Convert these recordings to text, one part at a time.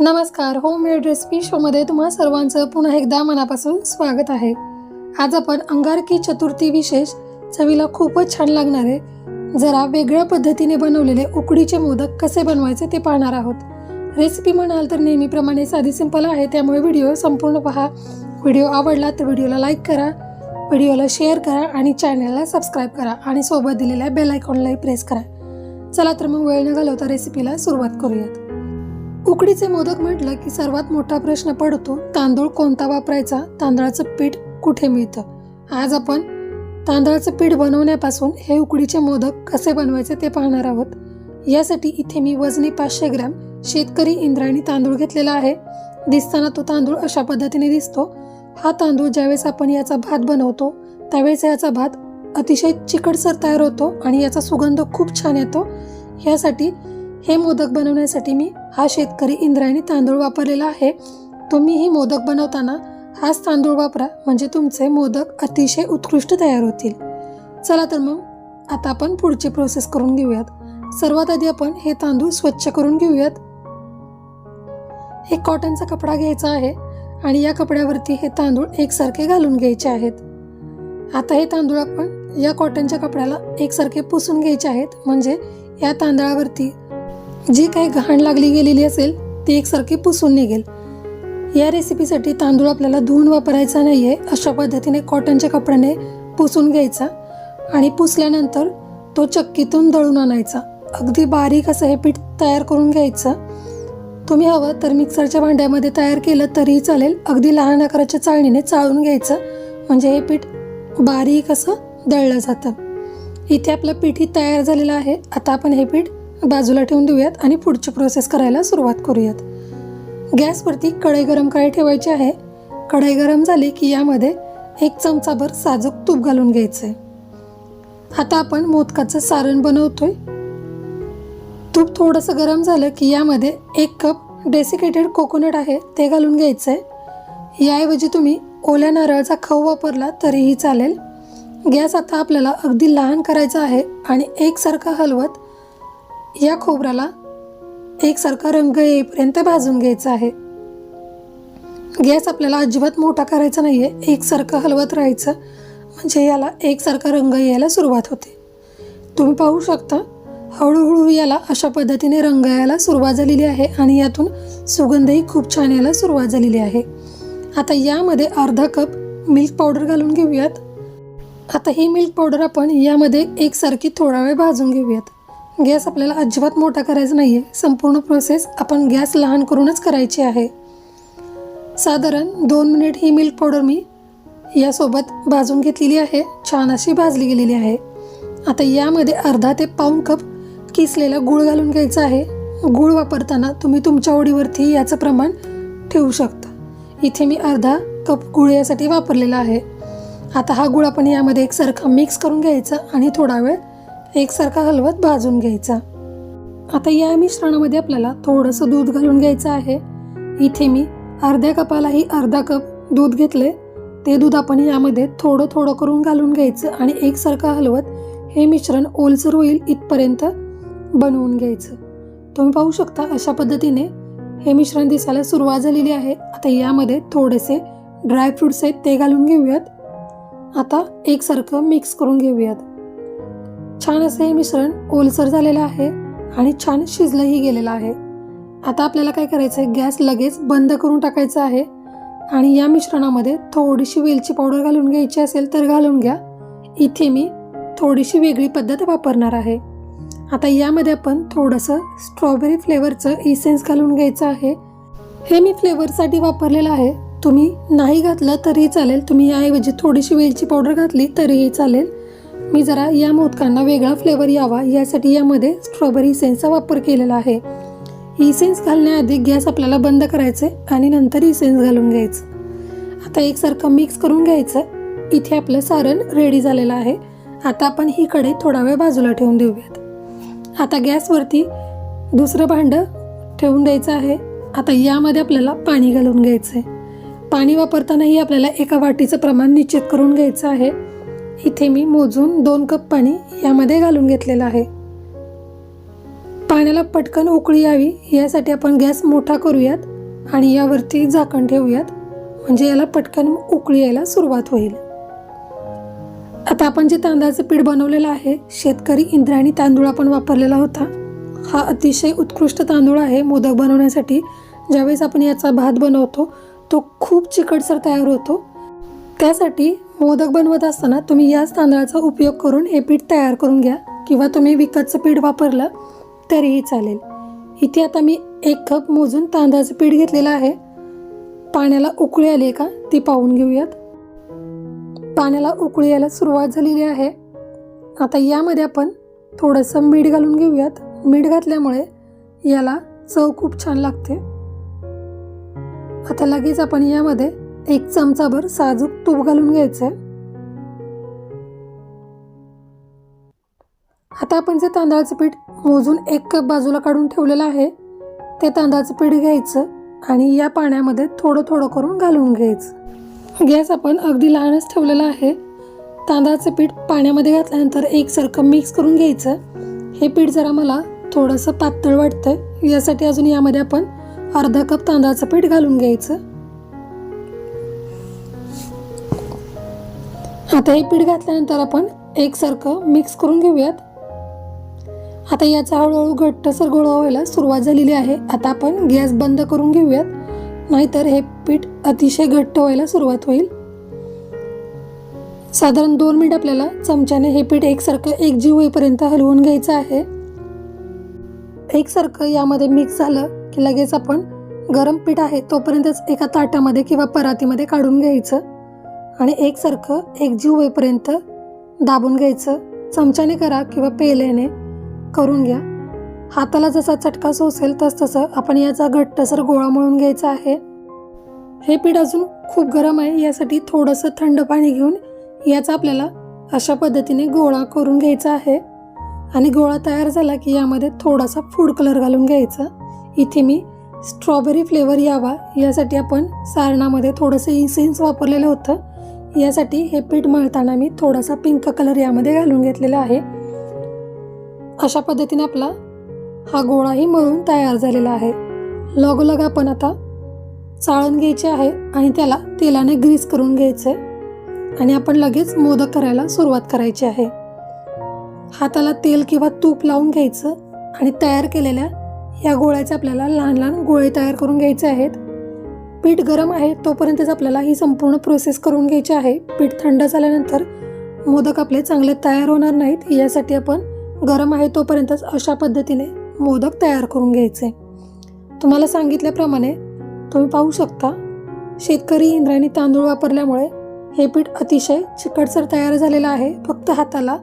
नमस्कार home made recipe शोमध्ये तुम्हा सर्वांचं पुन्हा एकदा मनापासून स्वागत आहे. आज आपण अंगारकी चतुर्थी विशेष चवीला खूपच छान लागणारे जरा वेगळ्या पद्धतीने बनवलेले उकडीचे मोदक कसे बनवायचे ते पाहणार आहोत. रेसिपी म्हणाल तर नेहमीप्रमाणे साधी सिंपल आहे त्यामुळे व्हिडिओ संपूर्ण पहा. व्हिडिओ आवडला तर व्हिडिओला लाईक करा व्हिडिओला शेअर करा आणि चॅनलला सबस्क्राईब करा आणि सोबत दिलेल्या बेल आयकॉनलाही प्रेस करा. चला तर मग वेळ न घालवता रेसिपीला सुरुवात करूयात. उकडीचे मोदक म्हटलं की सर्वात मोठा प्रश्न पडतो तांदूळ कोणता वापरायचा? तांदळाचं पीठ कुठे मिळतं? आज आपण तांदळाचं पीठ बनवण्यापासून हे उकडीचे मोदक कसे बनवायचे ते पाहणार आहोत. यासाठी इथे मी वजनी पाचशे ग्रॅम शेतकरी इंद्रायणी तांदूळ घेतलेला आहे. दिसताना तो तांदूळ अशा पद्धतीने दिसतो. हा तांदूळ ज्यावेळेस आपण याचा भात बनवतो त्यावेळेस याचा भात अतिशय चिकटसर तयार होतो आणि याचा सुगंध खूप छान येतो. यासाठी हे मोदक बनवण्यासाठी मी हा शेतकरी इंद्रायणी तांदूळ वापरलेला आहे. तुम्हीही मोदक बनवताना हाच तांदूळ वापरा म्हणजे तुमचे मोदक अतिशय उत्कृष्ट तयार होतील. चला तर मग आता आपण पुढची प्रोसेस करून घेऊयात. सर्वात आधी आपण हे तांदूळ स्वच्छ करून घेऊयात. एक कॉटनचा कपडा घ्यायचा आहे आणि या कपड्यावरती हे तांदूळ एकसारखे घालून घ्यायचे आहेत. आता हे तांदूळ आपण या कॉटनच्या कपड्याला एकसारखे पुसून घ्यायचे आहेत म्हणजे या तांदळावरती जी काही घाण लागली गेलेली असेल ती एकसारखी पुसून निघेल. या रेसिपीसाठी तांदूळ आपल्याला धुवून वापरायचा नाही आहे अशा पद्धतीने कॉटनच्या कपड्याने पुसून घ्यायचा आणि पुसल्यानंतर तो चक्कीतून दळून आणायचा. अगदी बारीक असं हे पीठ तयार करून घ्यायचं. तुम्ही हवं तर मिक्सरच्या भांड्यामध्ये तयार केलं तरीही चालेल. अगदी लहान आकाराच्या चाळणीने चाळून घ्यायचं. म्हणजे हे पीठ बारीक असं दळलं जातं. इथे आपलं पीठही तयार झालेलं आहे. आता आपण हे पीठ बाजूला ठेवून देऊयात आणि पुढची प्रोसेस करायला सुरुवात करूयात. गॅसवरती कढई गरम करायला ठेवायची आहे. कढई गरम झाली की यामध्ये एक चमचाभर साजूक तूप घालून घ्यायचं आहे आता आपण मोदकाचं सारण बनवतोय. तूप थोडंसं गरम झालं की यामध्ये एक कप डेसिकेटेड कोकोनट आहे ते घालून घ्यायचं आहे याऐवजी तुम्ही ओल्या नारळाचा खव वापरला तरीही चालेल. गॅस आता आपल्याला अगदी लहान करायचा आहे आणि एकसारखा हलवत या खोबऱ्याला एकसारखा रंग येईपर्यंत भाजून घ्यायचा आहे. गॅस आपल्याला अजिबात मोठा करायचा नाही आहे एकसारखं हलवत राहायचं. म्हणजे याला एकसारखा रंग यायला सुरुवात होते. तुम्ही पाहू शकता हळूहळू याला अशा पद्धतीने रंग यायला सुरुवात झालेली आहे आणि यातून सुगंधही खूप छान यायला सुरुवात झालेली आहे. आता यामध्ये अर्धा कप मिल्क पावडर घालून घेऊयात. आता ही मिल्क पावडर आपण यामध्ये एकसारखी थोडा वेळ भाजून घेऊयात. गॅस आपल्याला अजिबात मोठा करायचा नाही आहे संपूर्ण प्रोसेस आपण गॅस लहान करूनच करायची आहे. साधारण दोन मिनिट ही मिल्क पावडर मी यासोबत भाजून घेतलेली आहे. छान अशी भाजली गेलेली आहे. आता यामध्ये अर्धा ते पाऊण कप किसलेला गूळ घालून घ्यायचा आहे. गूळ वापरताना तुम्ही तुमच्या ओढीवरती याचं प्रमाण ठेवू शकता. इथे मी अर्धा कप गूळ यासाठी वापरलेला आहे. आता हा गूळ आपण यामध्ये एकसारखा मिक्स करून घ्यायचा आणि थोडा वेळ एकसारखा हलवत भाजून घ्यायचा. आता या मिश्रणामध्ये आपल्याला थोडंसं दूध घालून घ्यायचं आहे. इथे मी अर्ध्या कपालाही अर्धा कप दूध घेतले ते दूध आपण यामध्ये थोडं थोडं करून घालून घ्यायचं आणि एकसारखं हलवत हे मिश्रण ओलसर होईल इथपर्यंत बनवून घ्यायचं. तुम्ही पाहू शकता अशा पद्धतीने हे मिश्रण दिसायला सुरुवात झालेली आहे. आता यामध्ये थोडेसे ड्रायफ्रुट्स आहेत ते घालून घेऊयात. आता एकसारखं मिक्स करून घेऊयात. छान असं हे मिश्रण ओलसर झालेलं आहे आणि छान शिजलंही गेलेलं आहे. आता आपल्याला काय करायचं आहे? गॅस लगेच बंद करून टाकायचा आहे. आणि या मिश्रणामध्ये थोडीशी वेलची पावडर घालून घ्यायची असेल तर घालून घ्या. इथे मी थोडीशी वेगळी पद्धत वापरणार आहे. आता यामध्ये आपण थोडंसं स्ट्रॉबेरी फ्लेवरचं इसेन्स घालून घ्यायचं आहे. हे मी फ्लेवरसाठी वापरलेलं आहे. तुम्ही नाही घातलं तरीही चालेल. तुम्ही याऐवजी थोडीशी वेलची पावडर घातली तरीही चालेल. मी जरा या मोदकांना वेगळा फ्लेवर यावा यासाठी यामध्ये स्ट्रॉबेरी सेन्सचा वापर केलेला आहे. इसेन्स घालण्याआधी गॅस आपल्याला बंद करायचे आणि नंतर इसेन्स घालून घ्यायचं. आता एकसारखं मिक्स करून घ्यायचं. इथे आपलं सारण रेडी झालेलं आहे. आता आपण ही कढई थोडा वेळ बाजूला ठेवून देऊयात. आता गॅसवरती दुसरं भांडं ठेवून द्यायचं आहे. आता यामध्ये आपल्याला पाणी घालून घ्यायचं आहे पाणी वापरतानाही आपल्याला एका वाटीचं प्रमाण निश्चित करून घ्यायचं आहे. इथे मी मोजून दोन कप पाणी यामध्ये घालून घेतलेलं आहे. पाण्याला पटकन उकळी यावी यासाठी आपण गॅस मोठा करूयात आणि यावरती झाकण ठेवूयात म्हणजे याला पटकन उकळी यायला सुरुवात होईल. आता आपण जे तांदळाचं पीठ बनवलेलं आहे शेतकरी इंद्रायणी तांदूळ आपण वापरलेला होता. हा अतिशय उत्कृष्ट तांदूळ आहे मोदक बनवण्यासाठी. ज्यावेळेस आपण याचा भात बनवतो तो खूप चिकटसर तयार होतो. त्यासाठी मोदक बनवत असताना तुम्ही याच तांदळाचा उपयोग करून हे पीठ तयार करून घ्या. किंवा तुम्ही विकतचं पीठ वापरलं तरीही चालेल. इथे आता मी एक कप मोजून तांदळाचं पीठ घेतलेलं आहे. पाण्याला उकळी आली आहे का ती पाहून घेऊयात. पाण्याला उकळी यायला सुरुवात झालेली आहे. आता यामध्ये आपण थोडंसं मीठ घालून घेऊयात. मीठ घातल्यामुळे याला चव खूप छान लागते. आता लगेच आपण यामध्ये एक चमचाभर साजूक तूप घालून घ्यायचं आता आपण जे तांदळाचं पीठ मोजून एक कप बाजूला काढून ठेवलेलं आहे ते तांदळाचं पीठ घ्यायचं आणि या पाण्यामध्ये थोडं थोडं करून घालून घ्यायचं. गॅस आपण अगदी लहानच ठेवलेला आहे. तांदळाचं पीठ पाण्यामध्ये घातल्यानंतर एकसारखं मिक्स करून घ्यायचं. हे पीठ जरा मला थोडंसं पातळ वाटतं यासाठी अजून यामध्ये आपण अर्धा कप तांदळाचं पीठ घालून घ्यायचं. आता हे पीठ घातल्यानंतर आपण एकसारखं मिक्स करून घेऊयात. आता याचा हळूहळू घट्टसर गोळा व्हायला सुरुवात झालेली आहे. आता आपण गॅस बंद करून घेऊयात. नाहीतर हे पीठ अतिशय घट्ट व्हायला सुरुवात होईल. साधारण दोन मिनिट आपल्याला चमच्याने हे पीठ एकसारखं एकजीव होईपर्यंत हलवून घ्यायचं आहे. एकसारखं यामध्ये मिक्स झालं की लगेच आपण गरम पीठ आहे तोपर्यंतच एका ताटामध्ये किंवा परातीमध्ये काढून घ्यायचं. आणि एकसारखं एकजीव होईपर्यंत दाबून घ्यायचं चमच्याने करा किंवा पेल्याने करून घ्या. हाताला जसा चटका सोसेल तस तसं आपण याचा घट्टसर गोळा मळून घ्यायचा आहे. हे पीठ अजून खूप गरम आहे यासाठी थोडंसं थंड पाणी घेऊन याचा आपल्याला अशा पद्धतीने गोळा करून घ्यायचा आहे. आणि गोळा तयार झाला की यामध्ये थोडासा फूड कलर घालून घ्यायचा. इथे मी स्ट्रॉबेरी फ्लेवर यावा यासाठी आपण सारणामध्ये थोडंसं इसेन्स वापरलेलं होतं. यासाठी हे पीठ मळताना मी थोडासा पिंक कलर यामध्ये घालून घेतलेला आहे. अशा पद्धतीने आपला हा गोळाही मळून तयार झालेला आहे. लगोलग आपण आता चाळण घ्यायची आहे आणि त्याला तेलाने ग्रीस करून घ्यायचं आहे आणि आपण लगेच मोदक करायला सुरुवात करायची आहे. हाताला तेल किंवा तूप लावून घ्यायचं आणि तयार केलेल्या या गोळ्याचे आपल्याला लहान लहान गोळे तयार करून घ्यायचे आहेत. पीठ गरम आहे तोपर्यंतच आपल्याला ही संपूर्ण प्रोसेस करून घ्यायची आहे. पीठ थंड झाल्यानंतर मोदक आपले चांगले तयार होणार नाहीत. यासाठी आपण गरम आहे तोपर्यंतच अशा पद्धतीने मोदक तयार करून घ्यायचे. तुम्हाला सांगितल्याप्रमाणे तुम्ही पाहू शकता शेतकरी इंद्रायणी तांदूळ वापरल्यामुळे हे पीठ अतिशय चिकटसर तयार झालेलं आहे. फक्त हाताला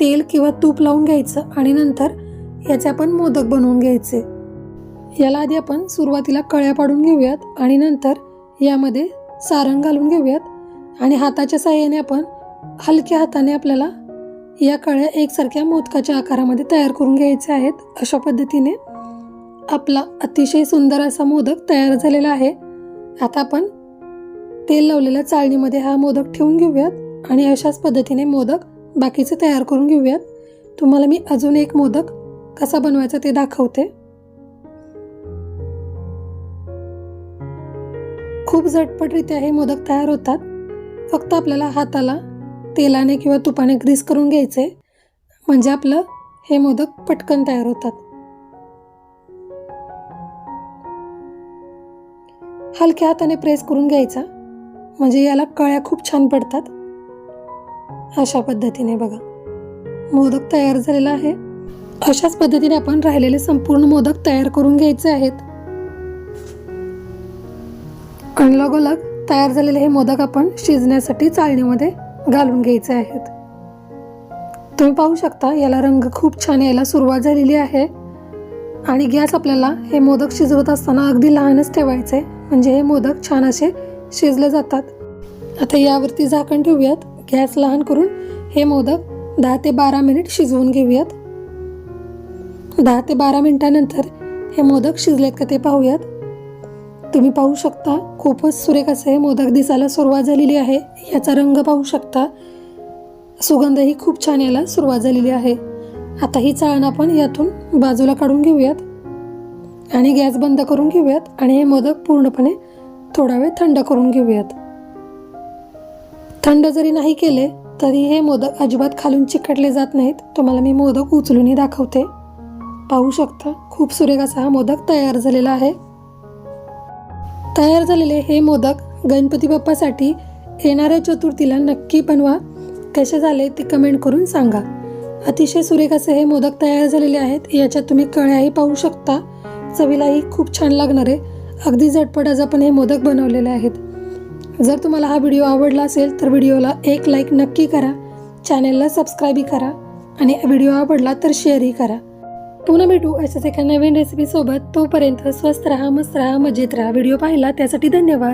तेल किंवा तूप लावून घ्यायचं आणि नंतर याचे आपण मोदक बनवून घ्यायचे. याला आधी आपण सुरुवातीला कळ्या पाडून घेऊयात आणि नंतर यामध्ये सारण घालून घेऊयात. आणि हाताच्या साह्याने आपण हलक्या हाताने आपल्याला या कळ्या एकसारख्या मोदकाच्या आकारामध्ये तयार करून घ्यायचे आहेत. अशा पद्धतीने आपला अतिशय सुंदर असा मोदक तयार झालेला आहे. आता आपण तेल लावलेल्या चाळणीमध्ये हा मोदक ठेवून घेऊयात आणि अशाच पद्धतीने मोदक बाकीचे तयार करून घेऊयात. तुम्हाला मी अजून एक मोदक कसा बनवायचा ते दाखवते. खूप झटपटरित्या हे मोदक तयार होतात. फक्त आपल्याला हाताला तेलाने किंवा तुपाने ग्रीस करून घ्यायचे. म्हणजे आपलं हे मोदक पटकन तयार होतात. हलक्या हाताने प्रेस करून घ्यायचा. म्हणजे याला कळ्या खूप छान पडतात. अशा पद्धतीने बघा. मोदक तयार झालेला आहे. अशाच पद्धतीने आपण राहिलेले संपूर्ण मोदक तयार करून घ्यायचे आहेत. आणि तयार झालेले हे मोदक आपण शिजण्यासाठी चाळणीमध्ये घालून घ्यायचे आहेत. तुम्ही पाहू शकता याला रंग खूप छान यायला सुरुवात झालेली आहे. आणि गॅस आपल्याला हे मोदक शिजवत असताना अगदी लहानच ठेवायचे म्हणजे हे मोदक छान असे शिजले जातात. आता यावरती झाकण ठेवूयात. गॅस लहान करून हे मोदक दहा ते बारा मिनिट शिजवून घेऊयात. दहा ते बारा मिनिटानंतर हे मोदक शिजलेत का ते पाहूयात. तुम्ही पाहू शकता खूपच सुरेख असे हे मोदक दिसायला सुरुवात झालेली आहे. याचा रंग पाहू शकता. सुगंधही खूप छान यायला सुरुवात झालेली आहे. आता ही चाळण आपण यातून बाजूला काढून घेऊयात. आणि गॅस बंद करून घेऊयात. आणि हे मोदक पूर्णपणे थोडा वेळ थंड करून घेऊयात. थंड जरी नाही केले तरी हे मोदक अजिबात खालून चिकटले जात नाहीत. तुम्हाला मी मोदक उचलूनही दाखवते. पाहू शकता खूप सुरेख असा हा मोदक तयार झालेला आहे. तयार झालेले हे मोदक गणपती बाप्पासाठी येणाऱ्या चतुर्थीला नक्की बनवा. कसे झाले ते कमेंट करून सांगा. अतिशय सुरेख असे हे मोदक तयार झालेले आहेत. याच्यात तुम्ही कळ्याही पाहू शकता. चवीलाही खूप छान लागणार आहे. अगदी झटपट आज आपण हे मोदक बनवलेले आहेत. जर तुम्हाला हा व्हिडिओ आवडला असेल तर व्हिडिओला एक लाईक नक्की करा. चॅनेलला सबस्क्राईबही करा. आणि व्हिडिओ आवडला तर शेअरही करा. पुन्हा भेटू. अशाच एका नवीन रेसिपीसोबत तोपर्यंत स्वस्त राहा मस्त राहा मजेत राहा. व्हिडिओ पाहिला त्यासाठी धन्यवाद.